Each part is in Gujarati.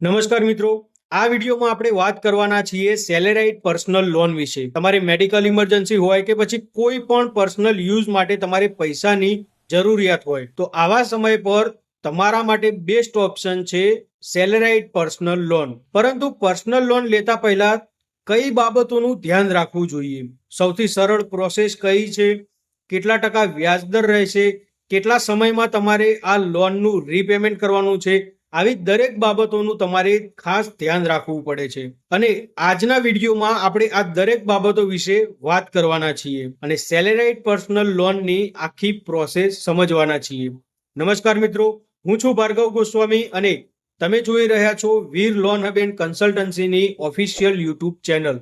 નમસ્કાર મિત્રો, આ વિડીયોમાં આપણે વાત કરવાના છીએ સેલેરાઇટ પર્સનલ લોન વિશે. તમારે મેડિકલ ઇમરજન્સી હોય કે પછી કોઈ પણ પર્સનલ યુઝ માટે તમારે પૈસાની જરૂરિયાત હોય, તો આવા સમય પર તમારા માટે બેસ્ટ ઓપ્શન છે સેલેરાઇટ પર્સનલ લોન. પરંતુ પર્સનલ લોન લેતા પહેલા કઈ બાબતોનું ધ્યાન રાખવું જોઈએ? સૌથી સરળ પ્રોસેસ કઈ છે? કેટલા ટકા વ્યાજદર રહેશે? કેટલા સમયમાં તમારે આ લોનનું રીપેમેન્ટ કરવાનું છે? આવી દરેક બાબતોનું તમારે ખાસ ધ્યાન રાખવું પડે છે. અને આજના વિડીયોમાં આપણે આ દરેક બાબતો વિશે વાત કરવાના છીએ અને સેલેરાઇટ પર્સનલ લોનની આખી પ્રોસેસ સમજવાના છીએ. નમસ્કાર મિત્રો, હું છું ભાર્ગવ ગોસ્વામી અને તમે જોઈ રહ્યા છો વીર લોન હબ એન્ડ કન્સલ્ટન્સીની ઓફિશિયલ યુટ્યુબ ચેનલ.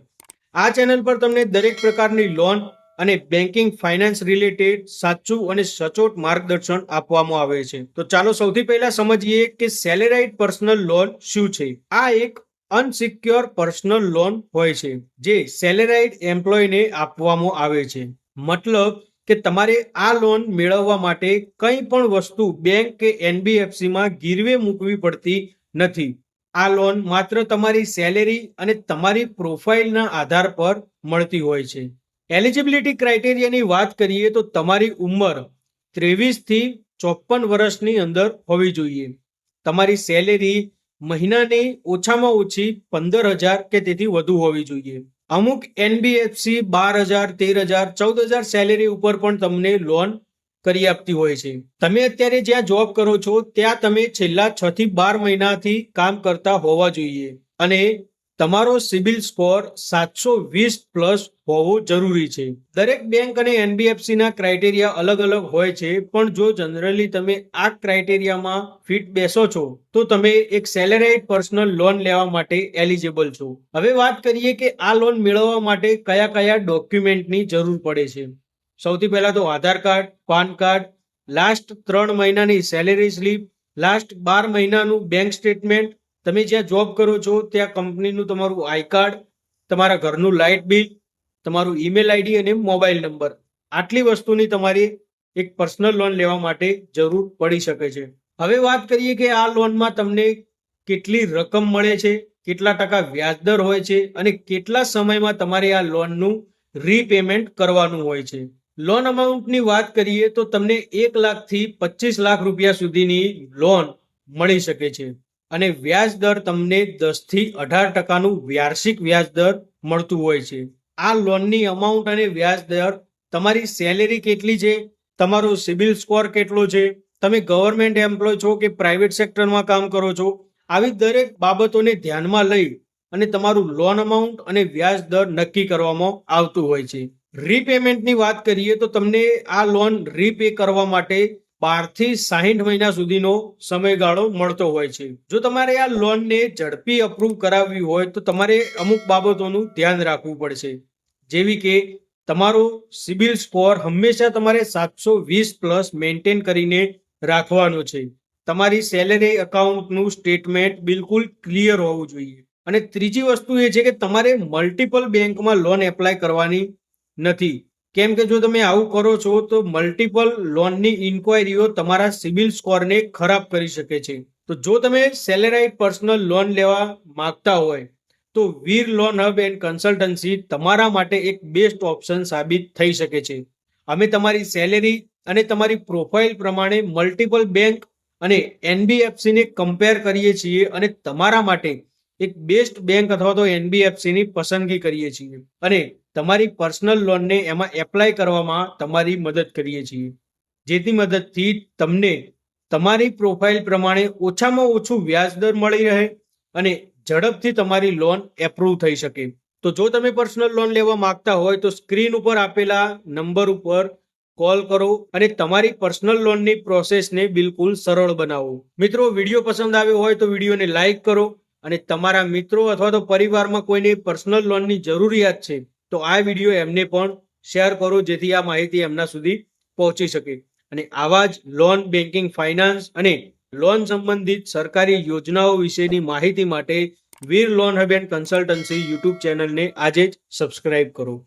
આ ચેનલ પર તમને દરેક પ્રકારની લોન અને બેન્કિંગ ફાઇનાન્સ રિલેટેડ સાચું અને સચોટ માર્ગદર્શન આપવામાં આવે છે. તો ચાલો સૌથી પહેલા સમજીએ કે સેલેરાઇટ પર્સનલ લોન શું છે. આ એક અનસિક્યોર પર્સનલ લોન હોય છે, જે સેલેરાઇટ એમ્પ્લોયને આપવામાં આવે છે. મતલબ કે તમારે આ લોન મેળવવા માટે કંઈ પણ વસ્તુ બેંક કે એનબીએફસીમાં ગીરવે મૂકવી પડતી નથી. આ લોન માત્ર તમારી સેલેરી અને તમારી પ્રોફાઇલના આધાર પર મળતી હોય છે. એલિજિબિલિટી ક્રાઇટેરિયાની વાત કરીએ તો તમારી ઉંમર ત્રેવીસથી ચોપન વર્ષની અંદર હોવી જોઈએ. તમારી સેલેરી મહિનાની ઓછામાં ઓછી પંદર હજાર કે તેથી વધુ હોવી જોઈએ. અમુક એનબીએફસી બાર હજાર, તેર હજાર, ચૌદ હજાર સેલેરી ઉપર પણ તમને લોન કરી આપતી હોય છે. તમે અત્યારે જ્યાં જોબ કરો છો, ત્યાં તમે છેલ્લા છ થી બાર મહિનાથી કામ કરતા હોવા જોઈએ. અને તમારો સિબિલ સ્કોર સાતસો વીસ પ્લસ હોવો જરૂરી છે. દરેક બેંક અને એનબીએફસી ના ક્રાઇટેરિયા અલગ અલગ હોય છે, પણ જો જનરલી તમે આ ક્રાઇટેરિયામાં ફિટ બેસો છો, તો તમે એક સેલેરાઇટ પર્સનલ લોન લેવા માટે એલિજિબલ છો. હવે વાત કરીએ કે આ લોન મેળવવા માટે કયા કયા ડોક્યુમેન્ટની જરૂર પડે છે. સૌથી પહેલા તો Aadhaar card, PAN card, last ત્રણ મહિનાની સેલેરી સ્લીપ, લાસ્ટ બાર મહિનાનું બેંક સ્ટેટમેન્ટ તમે જ્યાં જોબ કરો છો, ત્યાં કંપનીનું તમારું આઈ કાર્ડ તમારા ઘરનું લાઇટ બિલ તમારું ઈમેલ આઈડી અને મોબાઈલ નંબર આટલી વસ્તુની તમારી એક પર્સનલ લોન લેવા માટે જરૂર પડી શકે છે. હવે વાત કરીએ કે આ લોનમાં તમને કેટલી રકમ મળે છે, કેટલા ટકા વ્યાજદર હોય છે અને કેટલા સમયમાં તમારે આ લોનનું રીપેમેન્ટ કરવાનું હોય છે. લોન અમાઉન્ટની વાત કરીએ તો તમને એક લાખથી પચીસ લાખ રૂપિયા સુધીની લોન મળી શકે છે. અને વ્યાજ દર તમને દસથી અઢાર ટકાનું વાર્ષિક વ્યાજ દર મળતું હોય છે. આ લોનની અમાઉન્ટ અને વ્યાજ દર તમારી સેલેરી કેટલી છે? તમારો સિબિલ સ્કોર કેટલો છે? તમે ગવર્મેન્ટ એમ્પ્લોય છો કે પ્રાઇવેટ સેક્ટરમાં કામ કરો છો? આવી દરેક બાબતોને ધ્યાનમાં લઈ અને તમારું લોન અમાઉન્ટ અને વ્યાજ દર નક્કી કરવામાં આવતું હોય છે. રીપેમેન્ટની વાત કરીએ તો તમને આ લોન રીપે કરવા માટે બારથી સાહીઠ મહિના સુધીનો સમયગાળો મળતો હોય છે. જો તમારે આ લોનને ઝડપી અપ્રૂવ કરાવવી હોય તો તમારે અમુક બાબતોનું ધ્યાન રાખવું પડશે. જેવી કે તમારો સિબિલ સ્કોર હંમેશા તમારે સાતસો વીસ પ્લસ મેન્ટેન કરીને રાખવાનો છે. તમારી સેલેરી એકાઉન્ટનું સ્ટેટમેન્ટ બિલકુલ ક્લિયર હોવું જોઈએ. અને ત્રીજી વસ્તુ એ છે કે તમારે મલ્ટિપલ બેંકમાં લોન એપ્લાય કરવાની નથી. કેમ કે જો તમે આવું કરો છો, તો મલ્ટિપલ લોનની ઇન્ક્વાયરીઓ તમારા સિબિલ સ્કોરને ખરાબ કરી શકે છે. તો જો તમે સેલેરાઇટ પર્સનલ લોન લેવા માંગતા હોય, તો Veer loan hub and consultancy તમારા માટે એક બેસ્ટ ઓપ્શન સાબિત થઈ શકે છે. અમે તમારી સેલેરી અને તમારી પ્રોફાઇલ પ્રમાણે મલ્ટિપલ બેંક અને એનબીએફસીને કમ્પેર કરીએ છીએ અને તમારા માટે એક બેસ્ટ બેંક અથવા તો એનબીએફસીની પસંદગી કરીએ છીએ. અને તમારી પર્સનલ લોનને એમાં એપ્લાય કરવામાં તમારી મદદ કરીએ છીએ. જેથી મદદથી તમને તમારી પ્રોફાઇલ પ્રમાણે ઓછામાં ઓછું વ્યાજદર મળી રહે અને ઝડપથી તમારી લોન એપ્રુવ થઈ શકે. તો જો તમે પર્સનલ લોન લેવા માંગતા હોય તો સ્ક્રીન ઉપર આપેલા નંબર ઉપર કોલ કરો અને તમારી પર્સનલ લોનની પ્રોસેસને બિલકુલ સરળ બનાવો. મિત્રો, વીડિયો પસંદ આવ્યો હોય તો વિડીયોને લાઈક કરો અને તમારા મિત્રો અથવા તો પરિવારમાં કોઈને પર્સનલ લોનની જરૂરિયાત છે, તો આ વીડિયો એમને પણ શેર કરો, જેથી આ માહિતી એમના સુધી પહોંચી શકે. અને આવા જ લોન બેન્કિંગ ફાઇનાન્સ અને લોન સંબંધિત સરકારી યોજનાઓ વિશેની માહિતી માટે Veer loan hub and consultancy YouTube ચેનલને આજે જ સબસ્ક્રાઇબ કરો.